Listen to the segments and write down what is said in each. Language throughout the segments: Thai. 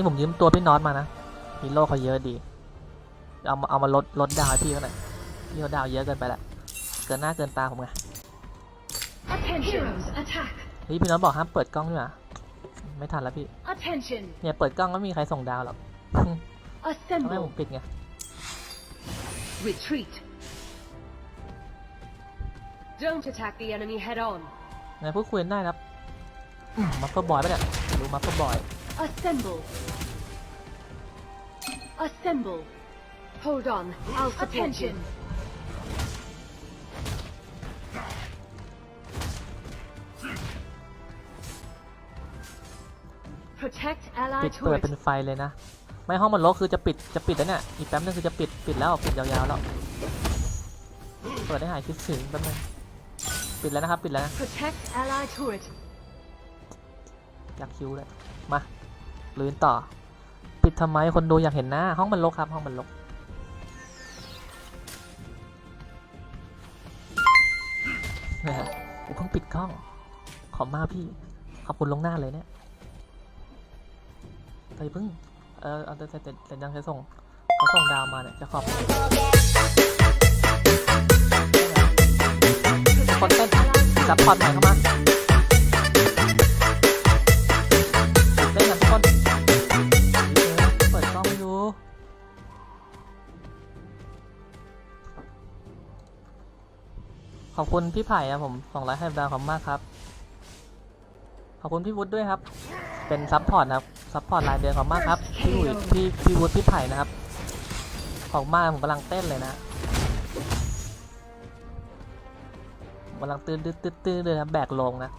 นี่ผมยืมตัวพี่น็อตมานะฮีโร่เขาเยอะดี เอามาเอามาลดลดดาวให้พี่เขาหน่อยพี่เขาดาวเยอะเกินไปละเกินหน้าเกินตาผมไง Attention! Heroes attack! เฮ้ยพี่น็อตบอกห้ามเปิดกล้องด้วยนะไม่ทันแล้วพี่ Attention! เนี่ยเปิดกล้องไม่มีใครส่งดาวหรอกทำไมผ Assemble! มปิดไง Retreat! Don't attack the enemy head on. ไหนพูดคุยกันได้นะครับมัฟเฟอร์บอยปะเนี่ยรู้มัฟเฟอร์บอย Assemble! Assemble! Hold on, I'll support Attention! Protect ปิ allied ดเปิด turret. เป็นไฟเลยนะ ไม่ห้องมันลกคือจะปิดจะปิดแล้วเนี่ยอีกแป๊บนึงคือจะปิดปิดแล้วปิดยาวๆแล้วเปิดได้หายคิดถึงแป๊บนึงปิดแล้วนะครับ ปิดแล้วนะ Protect allied turret. อยากคิวเลยมา ลุยกันต่อ ปิดทำไมคนดูอยากเห็นหน้า ห้องมันลกครับ ห้องมันลกนะครับกูเพิ่งปิดกล้อง ขอบมากพี่ ขอบคุณลงหน้าเลยเนี่ยเฮ้ยเพิ่ง เออเอาแต่แต่แต่แต่ยังจะส่งเขาส่งดาวมาเนี่ยจะขอบคนเต้นซัพพอร์ตใหม่เข้ามา อบคุณพี่ไผ่ครับผมสองร้อยห้าดาวขอบคุณมากครับ ขอบคุณพี่วุฒิด้วยครับ เป็นซัพพอร์ตนะครับซัพพอร์ตรายเดือนขอบมากครับ พี่อุ๋ยพี่พี่วุฒิพี่ไผ่นะครับ ขอบมากผมกำลังเต้นเลยนะกำลังตื้นตื้นตื้นตื้นเลยนะแบกลงนะ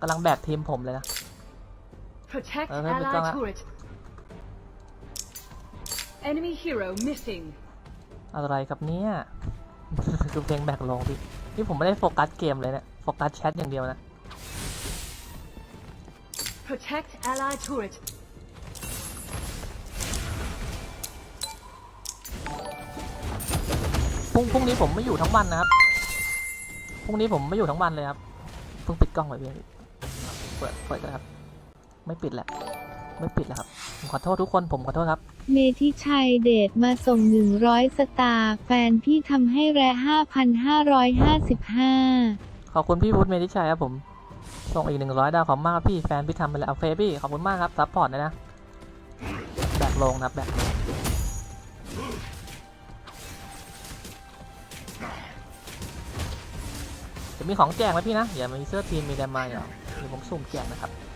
กำลังแบกทีมผมเลยนะ Protect ally turret. Enemy hero missing. อะไรครับเนี่ย คือเพลงแบกลงพี่ นี่ผมไม่ได้โฟกัสเกมเลยเนี่ยโฟกัสแชทอย่างเดียวนะ Protect allied turret. พรุ่งพรุ่งนี้ผมไม่อยู่ทั้งวันนะครับ พรุ่งนี้ผมไม่อยู่ทั้งวันเลยครับ เพิ่งปิดกล้องไปพี่เปิดเปิดกันครับ ไม่ปิดแหละ ไม่ปิดแล้วครับ ผมขอโทษทุกคนผมขอโทษครับ เมธิชัยเดชมาส่ง 100 สตาร์แฟนพี่ทำให้แร่5,555 ขอบคุณพี่พุทธเมธิชัยครับผม ส่งอีกหนึ่งร้อยดาวขอบคุณมากครับพี่แฟนพี่ทำไปแล้วเอาเฟซพี่ขอบคุณมากครับซัพพอร์ตเลยนะ แบกลงนะครับแบกลงจะมีของแจกไหมพี่นะอย่ามีเสื้อทีมมีแดมมาอย่าเดี๋ยวผมสุ่มแจกนะครับ An ally hero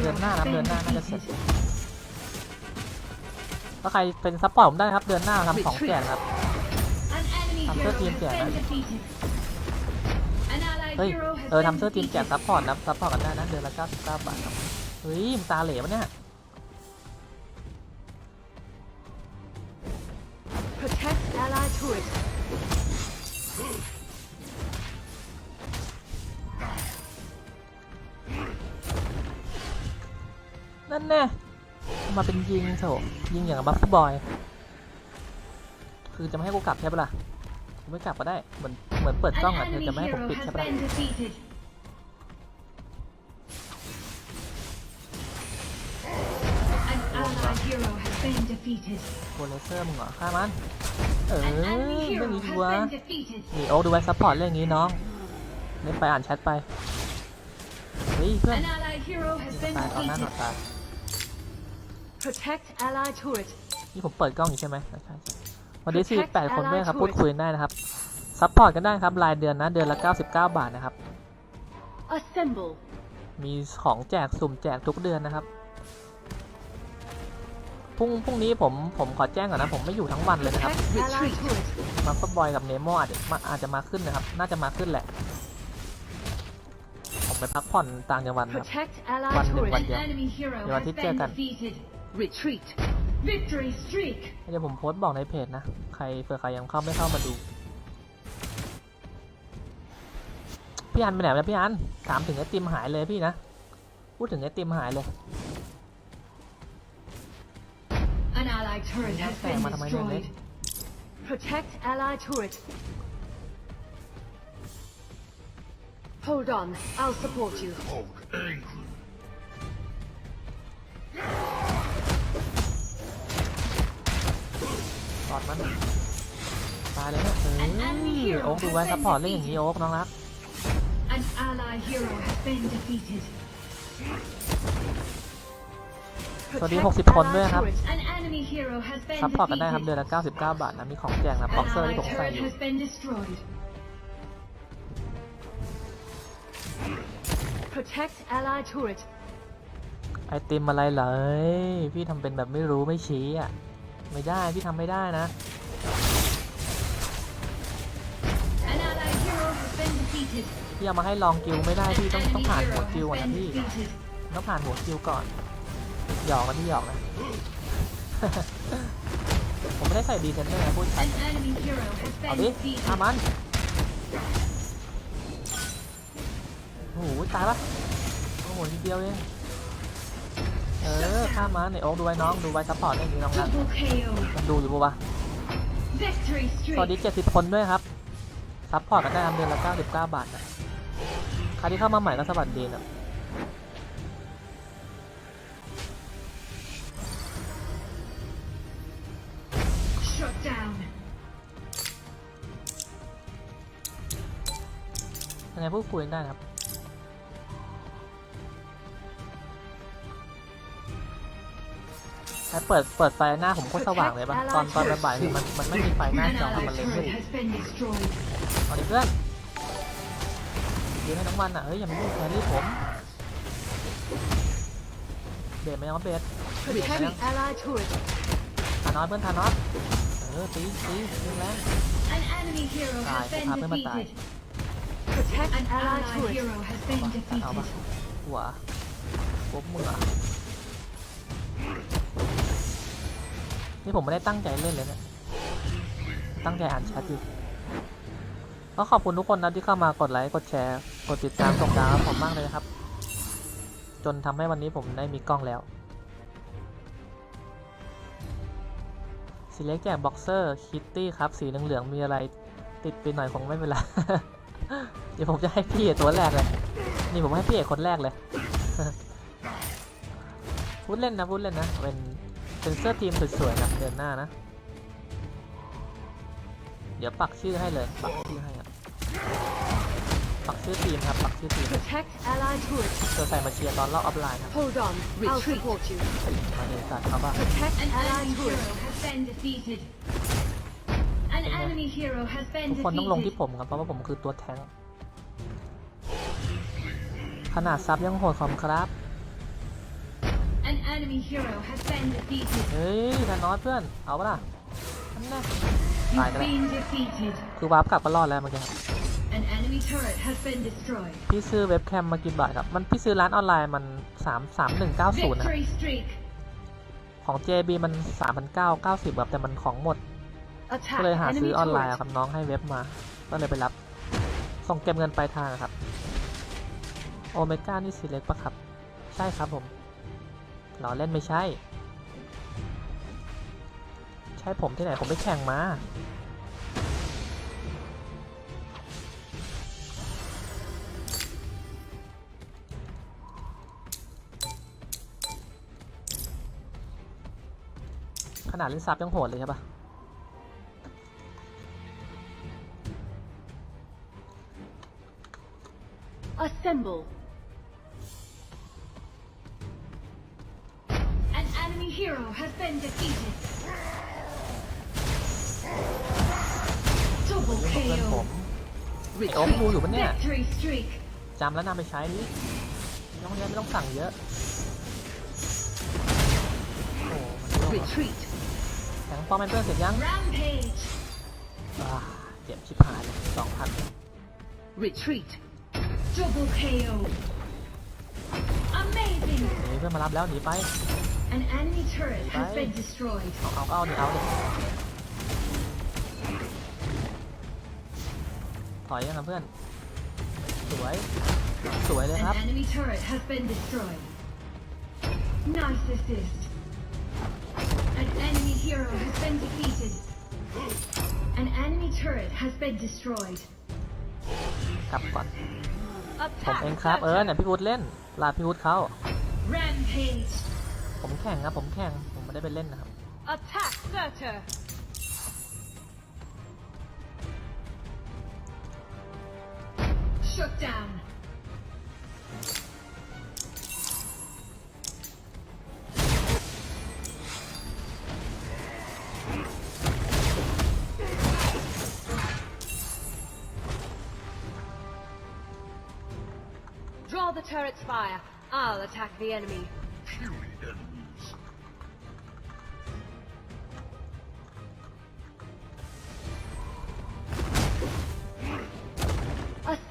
เดือนหน้า has ครับ been เดือนหน้าน่าจะเสร็จถ้าใครเป็นซัพพอร์ตผมได้นะครับเดือนหน้าทำของแจกนะครับ An enemy Làm hero thơ team has kìa been đấy. defeated. An allied เฮ้ยเออทำเสื้อทีมแจก defeated. ซัพพอร์ตนะซัพพอร์ตกันได้นะเดือนละ99บาทครับเฮ้ยตาเหล่ปะเนี่ย Protect ally turret. นั่นแน่มาเป็นยิงโถยิงอย่างกับบัฟฟี่บอย คือจะไม่ให้กูกลับใช่ปะล่ะกูไม่กลับก็ได้เหมือนเหมือนเปิดกล้อง An อะเธอ enemy จะไม่ให้ผม hero ปิด has ใช่ปะล่ะ been defeated. An allied hero has been defeated. โบเลเซอร์มึงเหรอฆ่ามัน เออ An enemy เรื่อง hero นี้ดี has วะ been defeated. นี่โอ๊คดูไว้ซัพพอร์ตเรื่องนี้น้องเล่นไปอ่านแชทไป เฮ้ยเพื่อน An allied hero has been ตายเอาหน้าหนอ defeated. ตา Protect allied turret. นี่ผมเปิดกล้องอยู่ใช่ไหมใช่ใช่วันนี้ Protect 48คนด้วยครับ allied พูดคุยได้นะครับ ซัพพอร์ตกันได้ครับ รายเดือนนะ เดือนละ 99 บาทนะครับ Assemble. มีของแจกสุ่มแจกทุกเดือนนะครับ พรุ่งพรุ่งนี้ผมผมขอแจ้งก่อนนะ ผมไม่อยู่ทั้งวันเลยนะครับ Protect allied turret. มาฟบอยกับเนโมอาจจะมาอาจจะมาขึ้นนะครับ น่าจะมาขึ้นแหละ ผมไปพักผ่อนต่างจังหวัดนะครับ Protect One allied đừng turret. quanh An giờ. enemy hero Giờ has thiết been chưa cần. defeated. Retreat. Victory streak. เดี๋ยวผมโพสต์บอกในเพจนะ ใครเผื่อใครยังเข้าไม่เข้ามาดู พี่อันไปไหนแล้วพี่อัน ถามถึงไอติมหายเลยพี่นะ พูดถึงไอติมหายเลย An allied turret has Kaya been matamay na destroyed. Protect allied turret. Hold on, I'll support you. มันตายเลยเนี่ยเออโอ๊กดูไว้ซัพพอร์ตเล่นอย่างนี้โอ๊กน้องรัก An ally hero has been defeated. สวัสดี 60 คนด้วยครับ An enemy hero has been ซัพพอร์ตกันได้ครับ เดือน defeated. ละ 99 บาทนะ มีของแจกนะบ็อก An เซอร์ ally ที่ผมใส่ turret อยู่ has been destroyed. Protect ally turret. ไอติมอะไรเหรอเอ้ยพี่ทำเป็นแบบไม่รู้ไม่ชี้อะ ไม่ได้พี่ทำไม่ได้นะพี่เอามาให้ลองกิวไม่ได้พี่ต้องต้องผ่านหัวกิวก่อนนะพี่ต้องผ่านหัวกิวก่อนหยอกกันที่หยอกนะผมไม่ได้ใส่ดีเซนเนอร์นะพูดชัดเอาดิ defeated. ฆ่ามันโอ้โหตายปะโอ้โหนิดเดียวเอง เออฆ่ามันไอโอ๊กดูไว้น้องดูไว้ซัพพอร์ตได้ดีน้องนะ Double KO. มันดูอยู่ปะวะ Victory สวัสดี streak. 70คนด้วยครับซัพพอร์ตกันได้ครับเดือนละ99บาทนะใครที่เข้ามาใหม่ก็สวัสดีนะ Shut down. ยังไงพูดคุยกันได้นะครับ ถ้าเปิดเปิดไฟหน้าผมโคตรสว่างเลยปะตอนตอนบ่ายๆคือมันมันไม่มีไฟหน้า An จอ ally มันเลยมื turret ด has been destroyed. เอาดิเพื่อนยืนให้น้องมันอะเฮ้ยอย่ามายุ่งแครี่ผมเบสไหมน้องเบส Protect ally turret. ทานอสเพื่อนทานอสเออตีตียิงแรง An enemy hero has Rồi, been phá với mặt tài. defeated. Protect An ally ally turret. hero has been เอาปะ defeated. หัวปุ๊บมืออะ นี่ผมไม่ได้ตั้งใจเล่นเลยเนี่ยตั้งใจอ่านแชทอยู่ก็ขอบคุณทุกคนนะที่เข้ามากดไลค์กดแชร์ กดติดตามส่งดาวขอบคุณมากเลยนะครับ จนทำให้วันนี้ผมได้มีกล้องแล้ว สีเล็กแจกบ็อกเซอร์คิตตี้ครับ สีเหลืองๆมีอะไรติดไปหน่อยคงไม่เป็นไรเดี๋ยวผมจะให้พี่ตัวแรกเลย นี่ผมให้พี่เอกคนแรกเลยพูดเล่นนะพูดเล่นนะเป็น เป็นเสื้อทีมสวยๆนะเดือนหน้านะ เดี๋ยวปักชื่อให้เลยปักชื่อให้ครับปักชื่อทีมครับปักชื่อทีม Protect ally turret. จะใส่มาเชียร์ตอนรอบออฟไลน์ครับ Hold on. I'll Retreat. support you. มาเดินสัตว์เขาบ้าง Protect An ally enemy turret. hero has been defeated. An enemy hero has ทุ been กคนต้องลงที่ defeated. ผมครับเพราะว่าผมคือตัวแทงค์ขนาดซับยังโหดคอมครับ An enemy hero has been defeated. เฮ้ยธานอสเพื่อน เอาปะล่ะนั่นแน่ You've Right, right. been defeated. คือวาร์ปกลับก็รอดแล้วเมื่อกี้ครับ An enemy turret has been destroyed. พี่ซื้อเว็บแคมมากี่บาทครับ มันพี่ซื้อร้านออนไลน์มันสามสามหนึ่งเก้าศูนย์นะ Victory streak. ของ JB มันสามพันเก้าเก้าสิบแบบแต่มันของหมด Attack ก็เลยหาซื้อ enemy ออนไลน์ turret. อะครับน้องให้เว็บมา ก็เลยไปรับ ส่งเก็บเงินปลายทางอะครับ โอเมก้านี่สีเล็กปะครับ ใช่ครับผม เราเล่นไม่ใช่ ใช่ผมที่ไหนผมไปแข่งมา ขนาดเล่นซับยังโหดเลยใช่ปะ Assemble. Enemy hero has been defeated. Double เพื่อนผม KO. ไอโอ๊คดูอยู่ปะเนี่ย Victory streak. จำแล้วนำไปใช้ดิน้องเนี้ยไม่ต้องสั่งเยอะ โอ้มันโยกอะ Retreat. แข็งป้อมเป็นเพื่อนเสร็จยัง Rampage. อ่าเจ็บชิบหายเลยสองพัน Retreat. Double KO. Amazing. หนีเพื่อนมารับแล้วหนีไป An enemy turret has Bye. been destroyed. เอาเอาก็เอาดิเอาดิถอยยังนะเพื่อน สวย สวยเลยครับ An enemy turret has been destroyed. Nice assist. An enemy hero has been defeated. An enemy turret has been destroyed. กลับก่อน ผม Attack เองครับ เออ Surtur. เนี่ยพี่วุฒเล่น ลาพี่วุฒเขา Rampage. ผมแข่งครับผมแข่งผมไม่ได้ไปเล่นนะครับ Attack Searcher Draw the turret's fire. I'll attack the enemy. Puny enemy.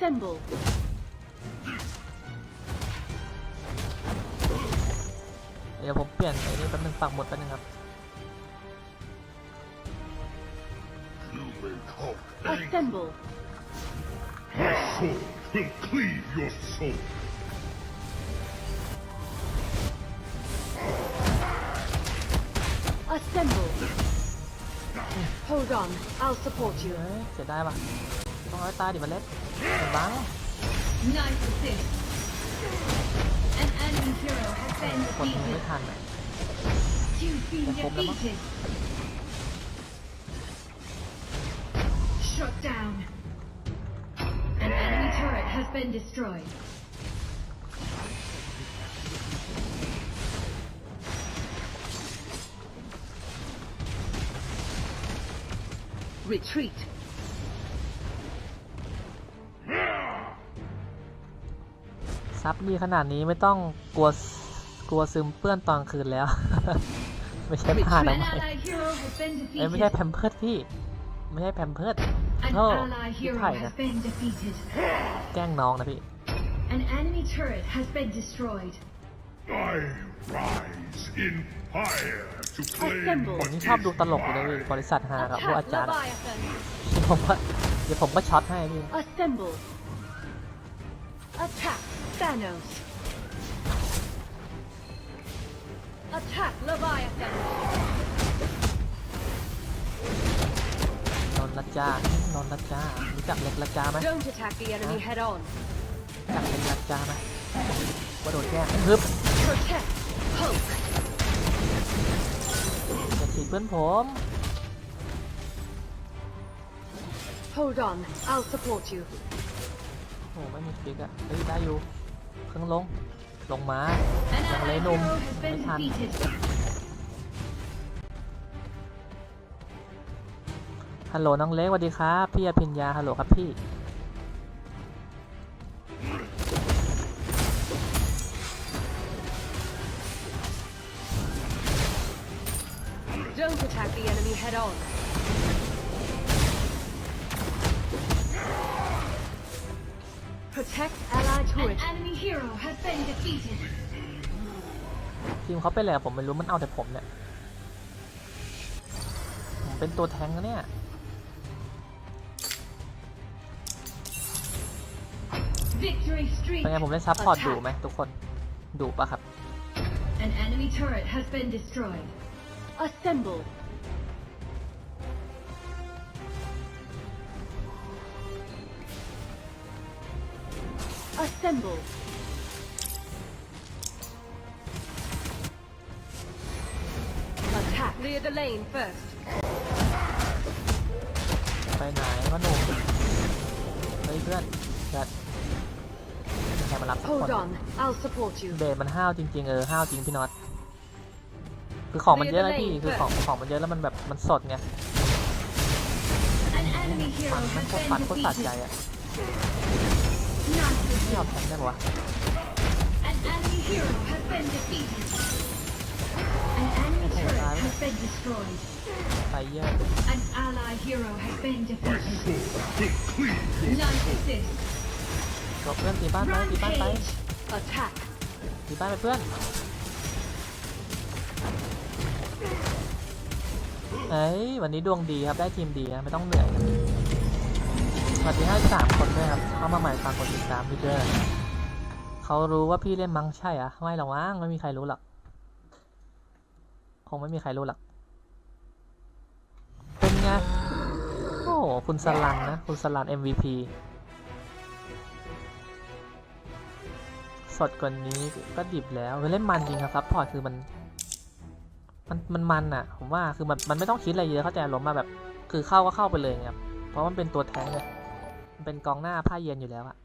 Assemble. เดี๋ยวผมเปลี่ยนไอ้นี่แป๊บนึงปักหมดแป๊บนึงครับ You may talk anger. Assemble. My sword will cleave your soul. Assemble. Hold on. I'll support you. เฮ้ยเสียดายว่ะต้องเอาให้ตายดิบัลเล็ต เห็นบ้าง Nice assist. An enemy hero has been กดมือไม่ defeated. ทันอ่ะ You've been Dạ, không lắm á. defeated. Shut down. An enemy turret has been destroyed. Retreat. ซับดีขนาดนี้ไม่ต้องกลัวกลัวซึมเปื้อนตอนคืนแล้ว ไม่ใช่ผ้า An ทำไม allied hero has been เอ้ยไม่ใช่ defeated. แพมเพิร์ดพี่ ไม่ใช่แพมเพิร์ด An โทษ allied พี่ hero ไผ่นะ has been defeated. แกล้งน้องนะพี่ An enemy turret has been destroyed. I rise in fire to claim Assemble. ผม what นี่ is ชอบดูตลกอยู่เลยพี่บริษัทหากับพวก Attack อาจารย์อะ Leviathan. ผมว่าเดี๋ยวผมก็ช็อตให้พี่ Assemble. Attack Thanos. Attack Leviathan. นนท์ละจ้านนท์ละจ้ารู้จักเล็กละจ้าไหม Don't attack the enemy head on. รู้จักเล็กละจ้าไหมว่าโดนแกล้งฮึบ Protect. Hulk. จะถีบเพื่อนผม Hold on. I'll support you. โอ้ไม่มีฟิกอะเฮ้ยได้อยู่ เครื่องลง ลงมา An ยังเลย allied หนุ่ม hero has ไม่ been ทัน defeated. ฮัลโหลน้องเล็กสวัสดีครับ พี่อภิญญาฮัลโหลครับพี่ ทีมเขาเป็นอะไรอะผมไม่รู้มันเอาแต่ผมเนี่ยผมเป็นตัวแทงนะเนี่ย Victory streak. เป็นไงผมเล่นซับพอร์ตดุไหมทุกคนดุปะครับ An enemy turret has been destroyed. Assemble. Clear the lane first. ไปไหนวะหนุ่มเฮ้ยเพื่อนเพื่อนมีใครมารับสักคน Hold on. I'll support you. เบสมันห้าวจริงๆเออห้าวจริงพี่น็อตคือของมันเยอะนะพี่คือของของมันเยอะแล้วมันแบบมันสดไง An enemy hero ฟันมัน has โคตรฟัน been โคตรสะใจ defeated. อะ Nice ไม่ยอม assist. แทงได้ปะวะ An enemy hero has been defeated. Been destroyed. ไปเยอะ An ally hero has been My defeated. sword will cleave your Nice assist. จบเพื่อนตีบ้านไปตีบ้านไป Rampage. Attack. ตีบ้านไปเพื่อน เอ้ยวันนี้ดวงดีครับได้ทีมดีนะไม่ต้องเหนื่อยสวัสดีให้สามคนด้วยครับ เข้ามาใหม่ฝากกดติดตามพี่ด้วยเขารู้ว่าพี่เล่นมั้งใช่อะไม่หรอกมั้งไม่มีใครรู้หรอก คงไม่มีใครรู้หรอกเป็นไง โอ้คุณสลันนะ คุณสลัน MVP สดกว่านี้ก็ดิบแล้วเล่นมันจริงครับซัพพอร์ตคือมัน มันมันมันอะผมว่าคือมันมันไม่ต้องคิดอะไรเยอะเข้าใจอารมมาแบบ คือเข้าก็เข้าไปเลยไงครับเพราะมันเป็นตัวแทงเนี่ยมันเป็นกองหน้าผ้าเย็นอยู่แล้วอะ